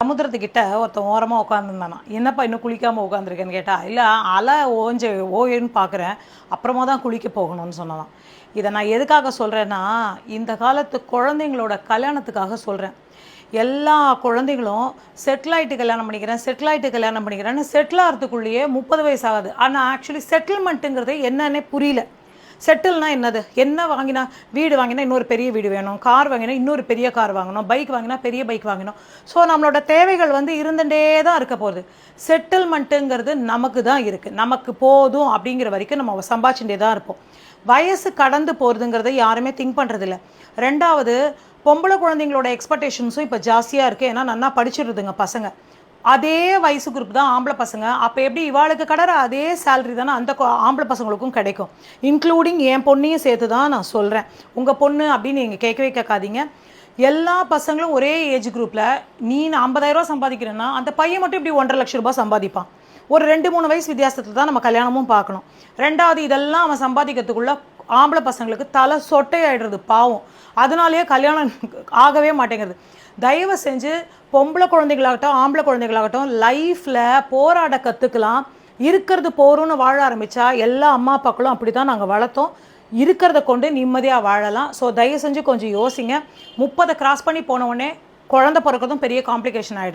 சமுத்திரத்துக்கிட்ட ஒருத்தன் ஓரமாக உட்காந்துருந்தானா என்னப்பா இன்னும் குளிக்காமல் உட்காந்துருக்கேன்னு கேட்டால் இல்லை அலை ஓஞ்சு ஓயுன்னு பார்க்குறேன் அப்புறமா தான் குளிக்க போகணும்னு சொன்னதான் இதை நான் எதுக்காக சொல்கிறேன்னா இந்த காலத்து குழந்தைங்களோட கல்யாணத்துக்காக சொல்கிறேன் எல்லா குழந்தைகளும் செட்டில் ஆகிட்டு கல்யாணம் பண்ணிக்கிறேன் செட்டில் ஆகிட்டு கல்யாணம் பண்ணிக்கிறேன்னு செட்டில் ஆகிறதுக்குள்ளேயே முப்பது வயசு ஆகுது. ஆனால் ஆக்சுவலி செட்டில்மெண்ட்டுங்கிறது என்னன்னே புரியல. செட்டில்னா என்னது? என்ன வாங்கினா வீடு வாங்கினா இன்னொரு பெரிய வீடு வேணும். கார் வாங்கினா இன்னொரு பெரிய கார் வாங்கணும். பைக் வாங்கினா பெரிய பைக் வாங்கணும். ஸோ நம்மளோட தேவைகள் வந்து இருந்துட்டே தான் இருக்க போகுது. செட்டில்மெண்ட்டுங்கிறது நமக்கு தான் இருக்குது நமக்கு போதும் அப்படிங்கிற வரைக்கும் நம்ம சம்பாதிச்சுட்டே தான் இருப்போம். வயசு கடந்து போகிறதுங்கிறத யாருமே திங்க் பண்ணுறதில்ல ரெண்டாவது பொம்பளை குழந்தைங்களோட எக்ஸ்பெக்டேஷன்ஸும் இப்போ ஜாஸ்தியாக இருக்குது ஏன்னா நல்லா படிச்சிடுதுங்க பசங்க. அதே வயசு குரூப் தான் ஆம்பளை பசங்க. அப்போ எப்படி இவாளுக்கு கடற அதே சேலரி தானே அந்த ஆம்பளை பசங்களுக்கும் கிடைக்கும். இன்க்ளூடிங் என் பொண்ணையும் சேர்த்து தான் நான் சொல்கிறேன் உங்கள் பொண்ணு அப்படின்னு நீங்கள் கேட்கவே கேட்காதீங்க. எல்லா பசங்களும் ஒரே ஏஜ் குரூப்பில் நீ ஐம்பதாயிரம் சம்பாதிக்கிறேன்னா அந்த பையன் மட்டும் இப்படி ஒன்றரை லட்சம் ரூபாய் சம்பாதிப்பான். ஒரு ரெண்டு மூணு வயசு வித்தியாசத்தில் தான் நம்ம கல்யாணமும் பார்க்கணும். ரெண்டாவது இதெல்லாம் அவன் சம்பாதிக்கிறதுக்குள்ள ஆம்பளை பசங்களுக்கு தலை சொட்டையாயிடுறது பாவம். அதனாலேயே கல்யாணம் ஆகவே மாட்டேங்கிறது. தயவு செஞ்சு பொம்பளை குழந்தைகளாகட்டும் ஆம்பளை குழந்தைகளாகட்டும் லைஃப்பில் போராட கற்றுக்கலாம் இருக்கிறது போகிறோன்னு வாழ ஆரம்பித்தா எல்லா அம்மா அப்பாக்களும் அப்படி தான் நாங்கள் வளர்த்தோம். இருக்கிறத கொண்டு நிம்மதியாக வாழலாம். ஸோ தயவு செஞ்சு கொஞ்சம் யோசிங்க. முப்பதை கிராஸ் பண்ணி போன உடனே குழந்தை பிறக்கிறதும் பெரிய காம்ப்ளிகேஷன் ஆகிடும்